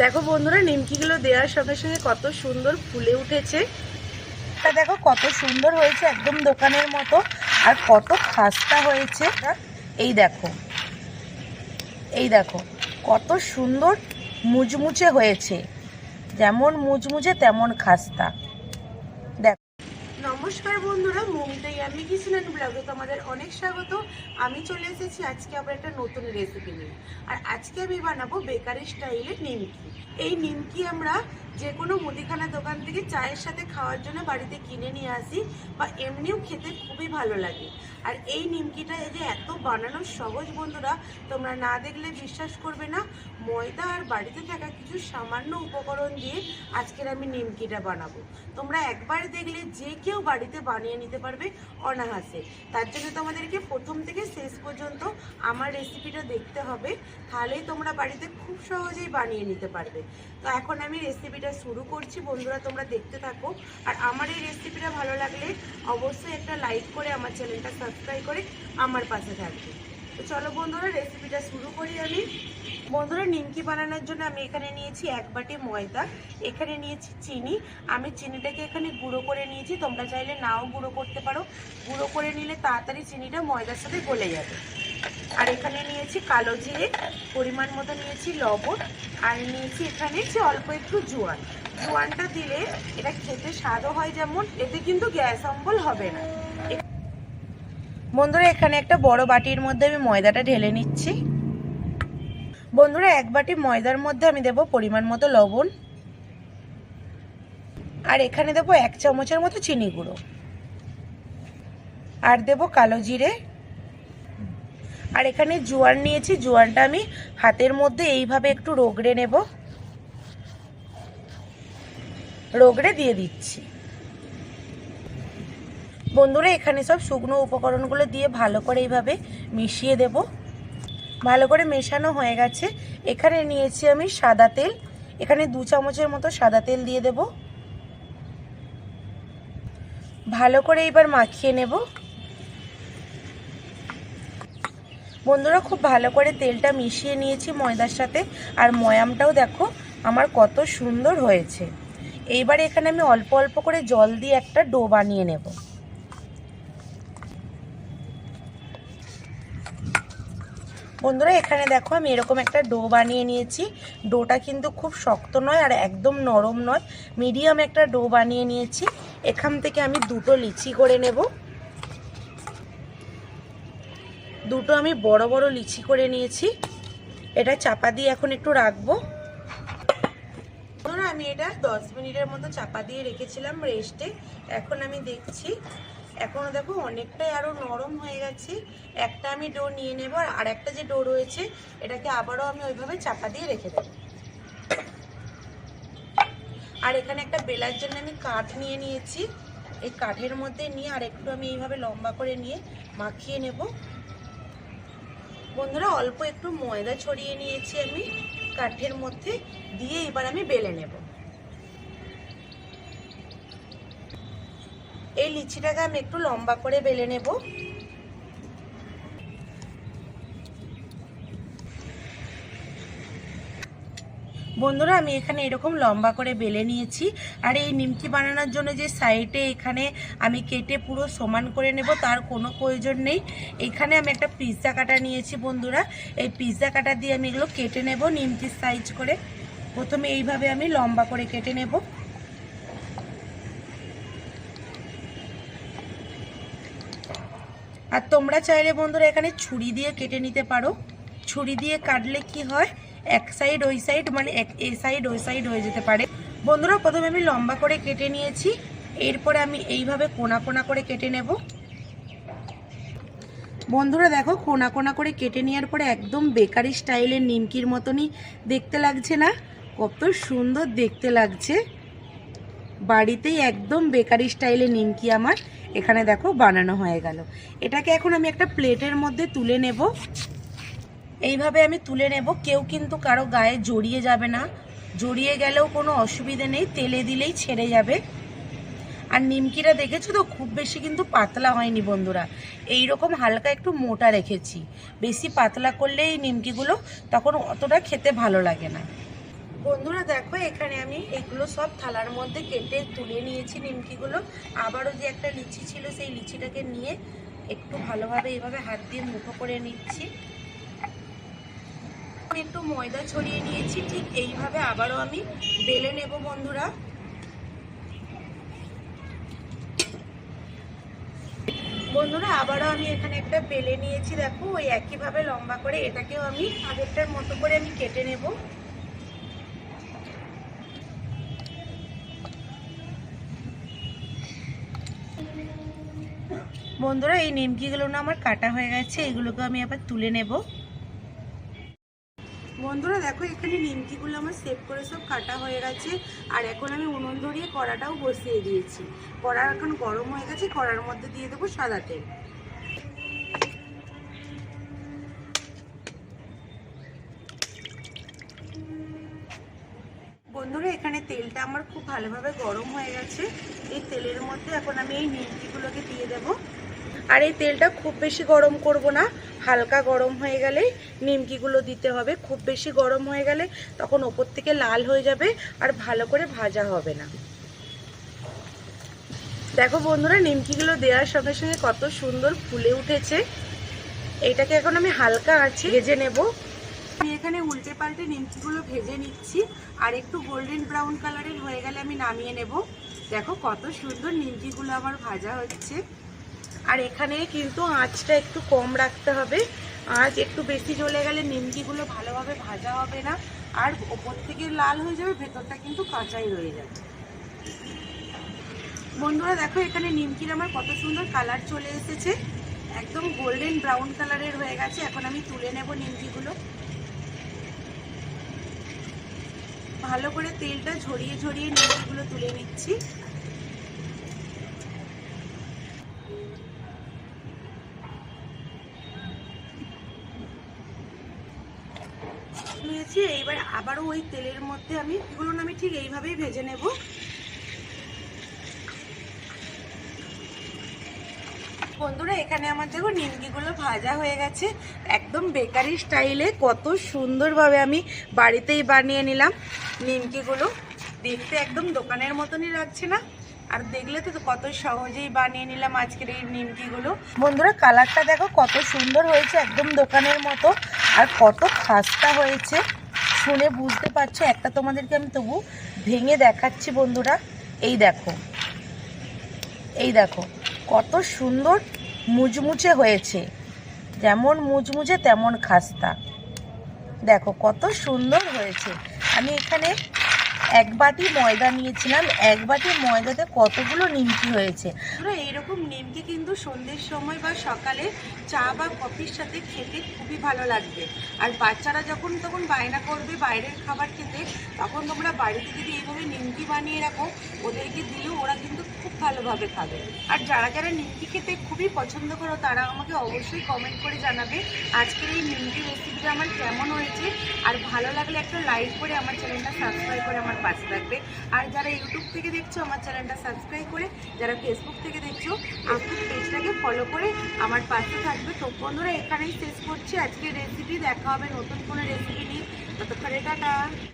দেখো বন্ধুরা, নিমকিগুলো দেওয়ার সঙ্গে সঙ্গে কত সুন্দর ফুলে উঠেছে। তা দেখো কত সুন্দর হয়েছে একদম দোকানের মতো, আর কত খাস্তা হয়েছে। এই দেখো এই দেখো, কত সুন্দর মুচমুচে হয়েছে। যেমন মুচমুচে তেমন খাস্তা। নমস্কার বন্ধুরা, মমিতাই আমি কিচেন ব্লগে তোমাদের অনেক স্বাগত। আমি চলে এসেছি, আজকে আবার একটা নতুন রেসিপি নিয়ে। আর আজকে আমি বানাবো বেকারি স্টাইলের নিমকি। এই নিমকি আমরা যে কোনো মুদিখানা দোকান থেকে চায়ের সাথে খাওয়ার জন্য বাড়িতে কিনে নিয়ে আসি বা এমনিও খেতে খুবই ভালো লাগে। আর এই নিমকিটা যে এত বানানো সহজ বন্ধুরা, তোমরা না দেখলে বিশ্বাস করবে না, ময়দা আর বাড়িতে থাকা কিছু সামান্য উপকরণ দিয়ে আজকের আমি নিমকিটা বানাবো। তোমরা একবার দেখলে যে কেউ বাড়িতে বানিয়ে নিতে পারবে অনাহাসে তার জন্য তোমাদেরকে প্রথম থেকে শেষ পর্যন্ত আমার রেসিপিটা দেখতে হবে, তাহলেই তোমরা বাড়িতে খুব সহজেই বানিয়ে নিতে পারবে। তো এখন আমি রেসিপিটা শুরু করছি, বন্ধুরা তোমরা দেখতে থাকো। আর আমার এই রেসিপিটা ভালো লাগলে অবশ্যই একটা লাইক করে আমার চ্যানেলটা সাবস্ক্রাইব করে আমার পাশে থাকবে। তো চলো বন্ধুরা, রেসিপিটা শুরু করি আমি। বন্ধুরা, নিমকি বানানোর জন্য আমি এখানে নিয়েছি এক বাটি ময়দা, এখানে নিয়েছি চিনি। আমি চিনিটাকে এখানে গুঁড়ো করে নিয়েছি, তোমরা চাইলে নাও গুঁড়ো করতে পারো। গুঁড়ো করে নিলে তাড়াতাড়ি চিনিটা ময়দার সাথে গলে যাবে। আর এখানে নিয়েছি কালো জিরে, পরিমাণ মতো নিয়েছি লবণ, আর নিয়েছি এখানে যে অল্প একটু জোয়ান। জোয়ানটা দিলে এটা খেতে স্বাদও হয় যেমন, এতে কিন্তু গ্যাস অম্বল হবে না। বন্ধুরা, এখানে একটা বড় বাটির মধ্যে আমি ময়দাটা ঢেলে নিচ্ছি। বন্ধুরা, এক বাটি ময়দার মধ্যে আমি দেব পরিমাণ মতো লবণ। আর এখানে দেবো এক চামচের মতো চিনি গুঁড়ো। আর দেব কালো জিরে আর এখানে জোয়ান নিয়েছি জোয়ানটা আমি হাতের মধ্যে এইভাবে একটু রোগড়ে নেব। রোগড়ে দিয়ে দিচ্ছি। বন্ধুরা, এখানে সব শুকনো উপকরণগুলো দিয়ে ভালো করে এইভাবে মিশিয়ে দেব। ভালো করে মেশানো হয়ে গেছে। এখানে নিয়েছি আমি সাদা তেল। এখানে দু চামচের মতো সাদা তেল দিয়ে দেব। ভালো করে এবার মাখিয়ে নেব। বন্ধুরা, খুব ভালো করে তেলটা মিশিয়ে নিয়েছি ময়দার সাথে। আর ময়ামটাও দেখো, আমার কত সুন্দর হয়েছে। এইবার এখানে আমি অল্প অল্প করে জল দিয়ে একটা ডো বানিয়ে নেব। বন্ধুরা, এখানে দেখো আমি এরকম একটা ডো বানিয়ে নিয়েছি। ডোটা কিন্তু খুব শক্ত নয় আর একদম নরম নয়। মিডিয়াম একটা ডো বানিয়ে নিয়েছি। এখান থেকে আমি দুটো লিচি করে নেব। দুটো আমি বড় বড় লিচি করে নিয়েছি। এটা চাপা দিয়ে এখন একটু রাখব। আমি এটা দশ মিনিটের মতো চাপা দিয়ে রেখেছিলাম রেস্টে। এখন আমি দেখছি এখনও দেখো অনেকটাই আরও নরম হয়ে গেছে। একটা আমি ডো নিয়ে নেব আর একটা যে ডো রয়েছে, এটাকে আবারও আমি ওইভাবে চাপা দিয়ে রেখে দেবো। আর এখানে একটা বেলার জন্য আমি কাঠ নিয়ে নিয়েছি। এই কাঠের মধ্যে নিয়ে আর একটু আমি এইভাবে লম্বা করে নিয়ে মাখিয়ে নেব। বন্ধুরা, অল্প একটু ময়দা ছড়িয়ে নিয়েছি আমি। কাঠের মধ্যে দিয়ে এবার আমি বেলে নেব। এই লিচিটাকে আমি একটু লম্বা করে বেলে নেব। বন্ধুরা, আমি এখানে এরকম লম্বা করে বেলে নিয়েছি। আর এই নিমকি বানানোর জন্য যে সাইডে এখানে আমি কেটে পুরো সমান করে নেব, তার কোনো প্রয়োজন নেই। এখানে আমি একটা পিৎজা কাটা নিয়েছি বন্ধুরা। এই পিৎজা কাটা দিয়ে আমি এগুলো কেটে নেব নিমকির সাইজ করে। প্রথমে এইভাবে আমি লম্বা করে কেটে নেব। আর তোমরা চাইলে বন্ধুরা এখানে ছুরি দিয়ে কেটে নিতে পারো। ছুরি দিয়ে কাটলে কি হয়? এক সাইড ওই সাইড মানে এক, এ সাইড ওই সাইড হয়ে যেতে পারে। বন্ধুরা, প্রথমে আমি লম্বা করে কেটে নিয়েছি। এরপরে আমি এইভাবে কোনা কোনা করে কেটে নেব। বন্ধুরা, দেখো, কোনা কোনা করে কেটে নেওয়ার পরে একদম বেকারি স্টাইলের নিমকির মতনই দেখতে লাগছে না? কত সুন্দর দেখতে লাগছে। বাড়িতেই একদম বেকারি স্টাইলের নিমকি আমার। এখানে দেখো, বানানো হয়ে গেল। এটাকে এখন আমি একটা প্লেটের মধ্যে তুলে নেব। এইভাবে আমি তুলে নেব। কেউ কিন্তু কারও গায়ে জড়িয়ে যাবে না। জড়িয়ে গেলেও কোনো অসুবিধে নেই, তেলে দিলেই ছেড়ে যাবে। আর নিমকিটা দেখেছ তো? খুব বেশি কিন্তু পাতলা হয়নি বন্ধুরা। এই রকম হালকা একটু মোটা রেখেছি। বেশি পাতলা করলে এই নিমকিগুলো তখন অতটা খেতে ভালো লাগে না। বন্ধুরা দেখো, এখানে আমি এগুলো সব থালার মধ্যে কেটে তুলে নিয়েছি নিমকিগুলো। আবারও যে একটা লিচি ছিল, সেই লিচিটাকে নিয়ে একটু ভালোভাবে এইভাবে হাত দিয়ে মুখো করে নিচ্ছি। একটু ময়দা ছড়িয়ে নিয়েছি, ঠিক এইভাবে আবারও আমি বেলে নেব বন্ধুরা। বন্ধুরা, আবারও আমি এখানে একটা বেলে নিয়েছি, দেখো, ওই একইভাবে লম্বা করে এটাকেও আমি আগেরটার মতো করে আমি কেটে নেব। বন্ধুরা, এই নিমকিগুলো না আমার কাটা হয়ে গেছে এগুলোকে আমি আবার তুলে নেব। বন্ধুরা দেখো, এখানে নিমকিগুলো আমার সেভ করে সব কাটা হয়ে গেছে। আর এখন আমি উনুন ধরিয়ে কড়াটাও বসিয়ে দিয়েছি। কড়া এখন গরম হয়ে গেছে, কড়ার মধ্যে দিয়ে দেবো সাদা তেল। বন্ধুরা, এখানে তেলটা আমার খুব ভালোভাবে গরম হয়ে গেছে। এই তেলের মধ্যে এখন আমি এই নিমকিগুলোকে দিয়ে দেব। আর এই তেলটা খুব বেশি গরম করব না। হালকা গরম হয়ে গেলে নিমকিগুলো দিতে হবে। খুব বেশি গরম হয়ে গেলে তখন ওপর থেকে লাল হয়ে যাবে আর ভালো করে ভাজা হবে না। দেখো বন্ধুরা, নিমকিগুলো দেওয়ার সঙ্গে সঙ্গে কত সুন্দর ফুলে উঠেছে। এটাকে এখন আমি হালকা আঁচে ভেজে নেব। আমি এখানে উল্টে পাল্টে নিমকিগুলো ভেজে নিচ্ছি। আর একটু গোল্ডেন ব্রাউন কালারের হয়ে গেলে আমি নামিয়ে নেব। দেখো কত সুন্দর নিমকিগুলো আমার ভাজা হচ্ছে। আর এখানে কিন্তু আঁচটা একটু কম রাখতে হবে। আঁচ একটু বেশি জ্বলে গেলে নিমকিগুলো ভালোভাবে ভাজা হবে না। আর ওপর থেকে লাল হয়ে যাবে, ভেতরটা কিন্তু কাঁচাই রয়ে যাবে। বন্ধুরা, দেখো, এখানে নিমকির আমার কত সুন্দর কালার চলে এসেছে। একদম গোল্ডেন ব্রাউন কালারের হয়ে গেছে। এখন আমি তুলে নেব নিমকিগুলো। ভালো করে তেলটা ঝরিয়ে ঝরিয়ে নিমকিগুলো তুলে নিচ্ছি। নিয়েছি এইবার আবারও ওই তেলের মধ্যে আমি, এগুলো আমি ঠিক এইভাবেই ভেজে নেব। বন্ধুরা, এখানে আমার দেখো নিমকিগুলো ভাজা হয়ে গেছে, একদম বেকারি স্টাইলে। কত সুন্দরভাবে আমি বাড়িতেই বানিয়ে নিলাম নিমকিগুলো। দেখতে একদম দোকানের মতনই লাগছে না? আর দেখলে তো কত সহজেই বানিয়ে নিলাম আজকের এই নিমকিগুলো। বন্ধুরা, কালারটা দেখো কত সুন্দর হয়েছে, একদম দোকানের মতো। আর কত খাস্তা হয়েছে শুনে বুঝতে পারছ? একটা তোমাদেরকে আমি তবু ভেঙে দেখাচ্ছি বন্ধুরা। এই দেখো। এই দেখো, কত সুন্দর মুচমুচে হয়েছে। যেমন মুচমুচে তেমন খাস্তা। দেখো, কত সুন্দর হয়েছে। আমি এখানে এক বাটি ময়দা নিয়েছিলাম, এক বাটি ময়দাতে কতগুলো নিমকি হয়েছে? এইরকম নিমকি কিন্তু সন্ধ্যের সময় বা সকালে চা বা কফির সাথে খেতে খুবই ভালো লাগবে। আর বাচ্চারা যখন তখন বায়না করবে বাইরের খাবার খেতে, তখন তোমরা বাড়িতে যদি এইভাবে নিমকি বানিয়ে রাখো, ওদেরকে দিলেও ওরা কিন্তু খুব ভালোভাবে খাবে। আর যারা যারা নিমকি খেতে খুবই পছন্দ করো, তারা আমাকে অবশ্যই কমেন্ট করে জানাবে আজকের এই নিমকি রেসিপিটা আমার কেমন হয়েছে। আর ভালো লাগলে একটা লাইক করে আমার চ্যানেলটা সাবস্ক্রাইব করে আমার পাশে থাকবে। আর যারা ইউটিউব থেকে দেখছ, আমার চ্যানেলটা সাবস্ক্রাইব করে, যারা ফেসবুক থেকে দেখছ আমার পেজটাকে ফলো করে আমার পাশে থাকবে। তো বন্ধুরা, এখানেই শেষ করছি। আজকে রেসিপি দেখা হবে, নতুন কোনো রেসিপি নিয়ে। ততক্ষণে টাটা।